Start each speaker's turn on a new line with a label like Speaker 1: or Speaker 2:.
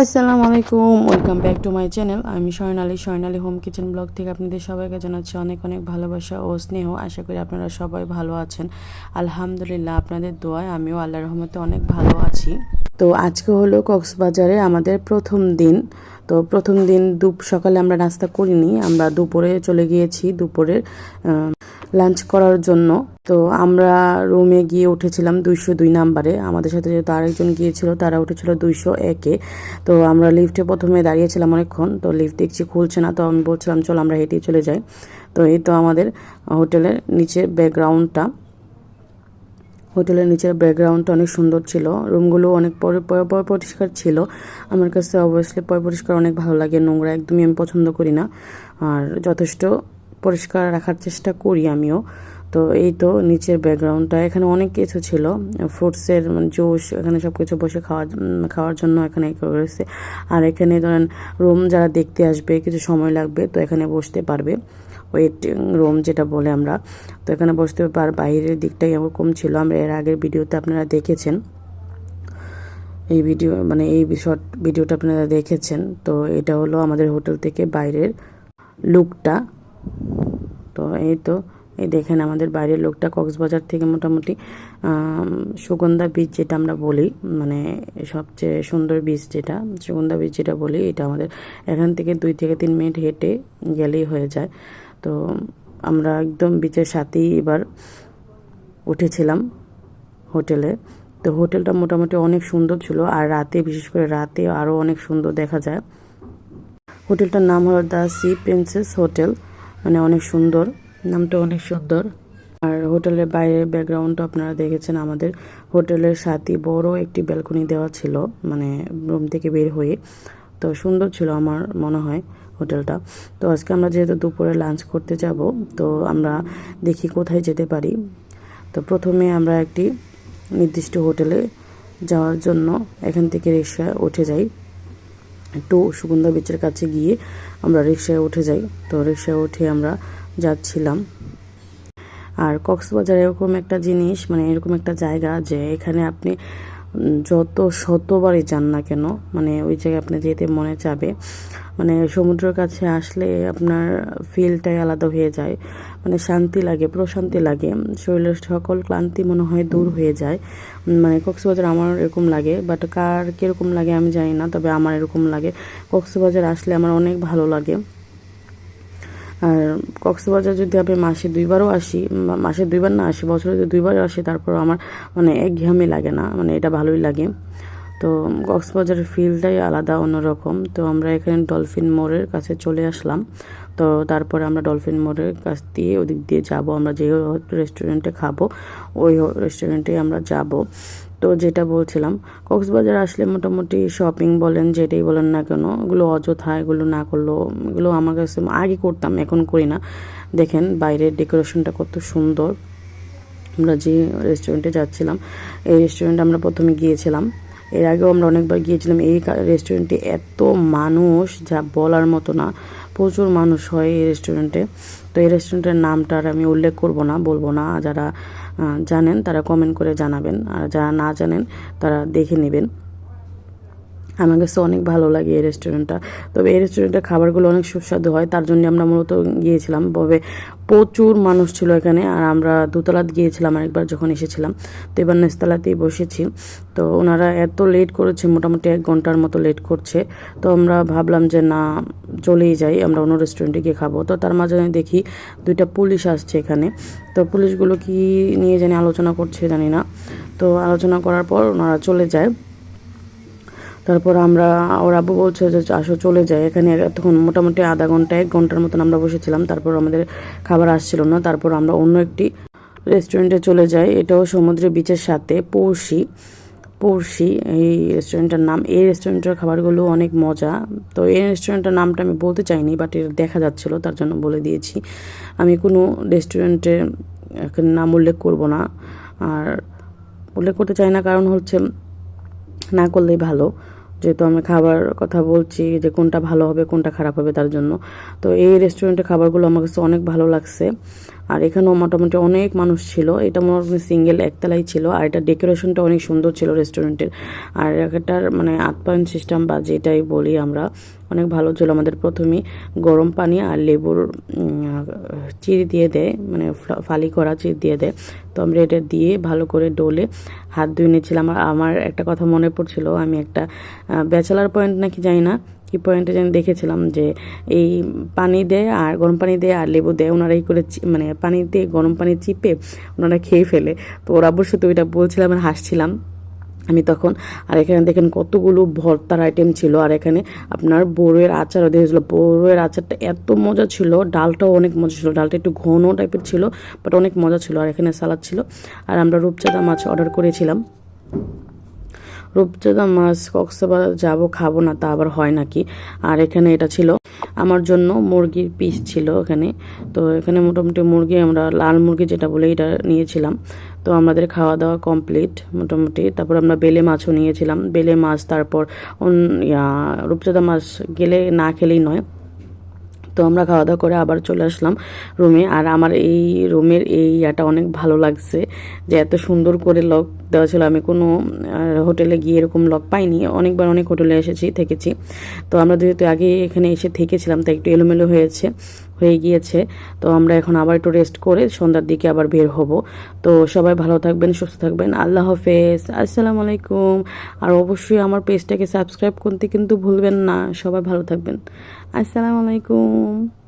Speaker 1: আসসালামু আলাইকুম, welcome back to my channel. আমি Swarnali Swarnali home kitchen blog থেকে আপনাদের সবাইকে জানাচ্ছি অনেক অনেক ভালোবাসা ও স্নেহ। আশা করি আপনারা সবাই ভালো আছেন। আলহামদুলিল্লাহ আপনাদের দোয়ায় আমিও আল্লাহ রহমতে অনেক ভালো আছি। তো আজকে হলো কক্সবাজারে আমাদের প্রথম দিন। তো প্রথম দিন দুপ, সকালে আমরা নাস্তা করিনি, আমরা দুপুরে চলে গিয়েছি। দুপুরের লাঞ্চ করার জন্য। তো আমরা রুমে গিয়ে উঠেছিলাম দুইশো দুই নাম্বারে। আমাদের সাথে যেহেতু আরেকজন গিয়েছিল, তারা উঠেছিল দুইশো একে। তো আমরা লিফটে প্রথমে দাঁড়িয়েছিলাম অনেকক্ষণ। তো লিফট দেখছি খুলছে না, তো আমি বলছিলাম, চল আমরা হেঁটেই চলে যাই। তো এই তো আমাদের হোটেলের নিচের ব্যাকগ্রাউন্ডটা হোটেলের নিচের ব্যাকগ্রাউন্ডটা অনেক সুন্দর ছিল। রুমগুলো অনেক পরে পরে পরিষ্কার ছিল। আমার কাছে অবভিয়াসলি পরে, পরিষ্কার অনেক ভালো লাগে। নোংরা একদমই আমি পছন্দ করি না। আর যথেষ্ট পরিষ্কার রাখার চেষ্টা করি আমিও। তো এই তো নিচের ব্যাকগ্রাউন্ডটা এখানে অনেক কিছু ছিল। ফ্রুটসের জুস এখানে সব কিছু বসে খাওয়া খাওয়ার জন্য এখানে রয়েছে। আর এখানে ধরেন রুম যারা দেখতে আসবে, কিছু সময় লাগবে, তো এখানে বসতে পারবে। ওয়েটিং রুম যেটা বলে আমরা। তো এখানে বসতে পার বাইরের দিকটাই এরকম ছিল। আমরা এর আগের ভিডিওতে আপনারা দেখেছেন। এই ভিডিও মানে এই শর্ট ভিডিওটা আপনারা দেখেছেন। তো এটা হলো আমাদের হোটেল থেকে বাইরের লুকটা তো এই তো, এই দেখেন আমাদের বাইরের লোকটা কক্সবাজার থেকে মোটামুটি সুগন্ধা বীজ যেটা আমরা বলি মানে সবচেয়ে সুন্দর বীজ যেটা, সুগন্ধা বীজ যেটা বলি, এটা আমাদের এখান থেকে দুই থেকে তিন মিনিট হেঁটে গেলেই হয়ে যায়। তো আমরা একদম বিচের সাথেই এবার উঠেছিলাম হোটেলে। তো হোটেলটা মোটামুটি অনেক সুন্দর ছিল, আর রাতে, বিশেষ করে রাতে আরও অনেক সুন্দর দেখা যায়। হোটেলটার নাম হলো দ্য সি প্রিন্সেস হোটেল। মানে অনেক সুন্দর। নামটা অনেক সুন্দর। আর হোটেলের বাইরের ব্যাকগ্রাউন্ডটা আপনারা দেখেছেন, আমাদের হোটেলের সাথে বড় একটি ব্যালকনি দেওয়া ছিল মানে রুম থেকে বের হয়ে। তো সুন্দর ছিল আমার মনে হয় হোটেলটা। তো আজকে আমরা যেহেতু দুপুরে লাঞ্চ করতে যাব, তো আমরা দেখি কোথায় যেতে পারি। তো প্রথমে আমরা একটি নির্দিষ্ট হোটেলে যাওয়ার জন্য এখান থেকে রিক্সা উঠে যাই। একটু সুগন্ধা বিচের কাছে গিয়ে আমরা রিক্সায় উঠে যাই। তো রিক্সায় উঠে আমরা যাচ্ছিলাম। আর কক্সবাজার এরকম একটা জিনিস মানে এরকম একটা জায়গা যে এখানে আপনি যত শতবারই যান না কেন মানে ওই জায়গায় আপনি যেতে মনে চাবে। মানে সমুদ্রের কাছে আসলে আপনার ফিলটাই আলাদা হয়ে যায়। মানে শান্তি লাগে, প্রশান্তি লাগে। শরীরের সকল ক্লান্তি মনে হয় দূর হয়ে যায়। মানে কক্সবাজার আমার এরকম লাগে বাট কার কীরকম লাগে আমি জানি না, তবে আমার এরকম লাগে। কক্সবাজার আসলে আমার অনেক ভালো লাগে। আর কক্সবাজার যদি আমি মাসে দুইবারও আসি মাসে দুইবার না আসি, বছরে যদি দুইবার আসি তারপর আমার মানে একঘেয়ামি লাগে না মানে এটা ভালোই লাগে। তো কক্সবাজারের ফিলটাই আলাদা, অন্যরকম। তো আমরা এখানে ডলফিন মোড়ের কাছে চলে আসলাম। তো তারপরে আমরা ডলফিন মোড়ের কাছ দিয়ে ওদিক দিয়ে যাব। আমরা যে রেস্টুরেন্টে খাব, ওই রেস্টুরেন্টে আমরা যাব। তো যেটা বলছিলাম, কক্সবাজার আসলে মোটামুটি শপিং বলেন, যেটাই বলেন না কেন এগুলো অযথা, এগুলো না করলেও, এগুলো আমার কাছে আগে করতাম, এখন করি না। দেখেন বাইরের ডেকোরেশনটা কত সুন্দর। আমরা যে রেস্টুরেন্টে যাচ্ছিলাম, এই রেস্টুরেন্টে আমরা প্রথমে গিয়েছিলাম। এর আগেও আমরা অনেকবার গিয়েছিলাম এই রেস্টুরেন্টে এত মানুষ, যা বলার মতো না, প্রচুর মানুষ হয় এই রেস্টুরেন্টে তো এই রেস্টুরেন্টের নামটা আর আমি উল্লেখ করব না, বলব না। যারা জানেন তারা কমেন্ট করে জানাবেন, আর যারা না জানেন তারা দেখে নেবেন। আমার কাছে অনেক ভালো লাগে এই রেস্টুরেন্টটা। তবে এই রেস্টুরেন্টের খাবারগুলো অনেক সুস্বাদু হয়, তার জন্য আমরা মূলত গিয়েছিলাম। তবে প্রচুর মানুষ ছিল এখানে আর আমরা দুতলাত গিয়েছিলাম আরেকবার যখন এসেছিলাম। তো এবার নেস্তালাতেই বসেছি। তো ওনারা এত লেট করেছে, মোটামুটি এক ঘণ্টার মতো লেট করছে। তো আমরা ভাবলাম যে না, চলেই যাই, আমরা অন্য রেস্টুরেন্টে গিয়ে খাব। তো তার মাঝে দেখি দুইটা পুলিশ আসছে এখানে। তো পুলিশগুলো কি নিয়ে জানি আলোচনা করছে জানি না। তো আলোচনা করার পর ওনারা চলে যায়। তারপর আমরা, ওর আব্বু বলছে যে, আসো চলে যায় এখানে তখন মোটামুটি আধা ঘণ্টা, এক ঘণ্টার মতন আমরা বসেছিলাম। তারপর আমাদের খাবার আসছিল না। তারপর আমরা অন্য একটি রেস্টুরেন্টে চলে যাই। এটাও সমুদ্রের বিচের সাথে, পড়শি। পড়শি, এই রেস্টুরেন্টের নাম। এই রেস্টুরেন্টের খাবারগুলো অনেক মজা। তো এই রেস্টুরেন্টের নামটা আমি বলতে চাইনি বাট এটা দেখা যাচ্ছিল, তার জন্য বলে দিয়েছি। আমি কোনো রেস্টুরেন্টের নাম উল্লেখ করব না। আর উল্লেখ করতে চাই না, কারণ হচ্ছে না করলেই ভালো। যেহেতু আমি খাবার কথা বলছি যে কোনটা ভালো হবে, কোনটা খারাপ হবে তার জন্য। তো এই রেস্টুরেন্টের খাবারগুলো আমার কাছে অনেক ভালো লাগছে। আর এখানেও মোটামুটি অনেক মানুষ ছিল। এটা মোটামুটি সিঙ্গেল একতলাই ছিল আর এটা ডেকোরেশনটা অনেক সুন্দর ছিল রেস্টুরেন্টের। আর এটার মানে আপ্যায়ন সিস্টেম বা যেটাই বলি আমরা, অনেক ভালো ছিল আমাদের প্রথমেই গরম পানি আর লেবুর চিড়ি দিয়ে দেয় মানে ফালি করা চিড়ি দিয়ে দেয়। তো আমরা এটা দিয়ে ভালো করে ডোলে হাত ধুয়ে নিয়েছিলাম আমার একটা কথা মনে পড়ছিল, আমি একটা ব্যাচেলার পয়েন্ট নাকি জানি না কি পয়েন্টে যেন দেখেছিলাম যে এই পানি দেয় আর গরম পানি দেয় আর লেবু দেয় ওনারা এই করে মানে পানি দিয়ে গরম পানি চিপে ওনারা খেয়ে ফেলে। তো ওরা অবশ্য তো ওইটা বলছিলাম আর হাসছিলাম আমি তখন। আর এখানে দেখেন কতগুলো ভর্তার আইটেম ছিল আর এখানে আপনার বড়ের আচারও দিয়েছিল বড়ের আচারটা এত মজা ছিল, ডালটাও অনেক মজা ছিল। ডালটা একটু ঘন টাইপের ছিল বাট অনেক মজা ছিল। আর এখানে সালাদ ছিল। আর আমরা রূপচাঁদা মাছ অর্ডার করেছিলাম। রূপচাঁদা মাছ কক্সবাজার যাব, খাব না, তা আবার হয় নাকি? আর এখানে এটা ছিল আমার জন্য মুরগির পিস ছিল এখানে। তো এখানে মোটামুটি মুরগি আমরা, লাল মুরগি যেটা বলে এটা নিয়েছিলাম। তো আমাদের খাওয়া দাওয়া কমপ্লিট মোটামুটি। তারপর আমরা বেলে মাছও নিয়েছিলাম। বেলে মাছ, তারপর রূপচাঁদা মাছ গেলে না খেলেই নয়। তো আমরা খাওয়া দাওয়া করে আবার চলে আসলাম রুমে। আর আমার এই রুমের এই ইয়াটা অনেক ভালো লাগছে যে এত সুন্দর করে লক দেওয়া ছিল। আমি কোনো হোটেলে গিয়ে এরকম লক পাইনি। অনেকবার অনেক হোটেলে এসেছি, থেকেছি। তো আমরা যেহেতু আগে এখানে এসে থেকেছিলাম, তাই একটু এলোমেলো হয়েছে। হয়ে গিয়েছে। তো আমরা এখন আবার একটু রেস্ট করে সন্ধ্যার দিকে আবার বের হব। তো সবাই ভালো থাকবেন, সুস্থ থাকবেন। আল্লাহ হাফেজ। আসসালামু আলাইকুম। আর অবশ্যই আমার পেজটাকে সাবস্ক্রাইব করতে কিন্তু ভুলবেন না। সবাই ভালো থাকবেন। আসসালামু আলাইকুম।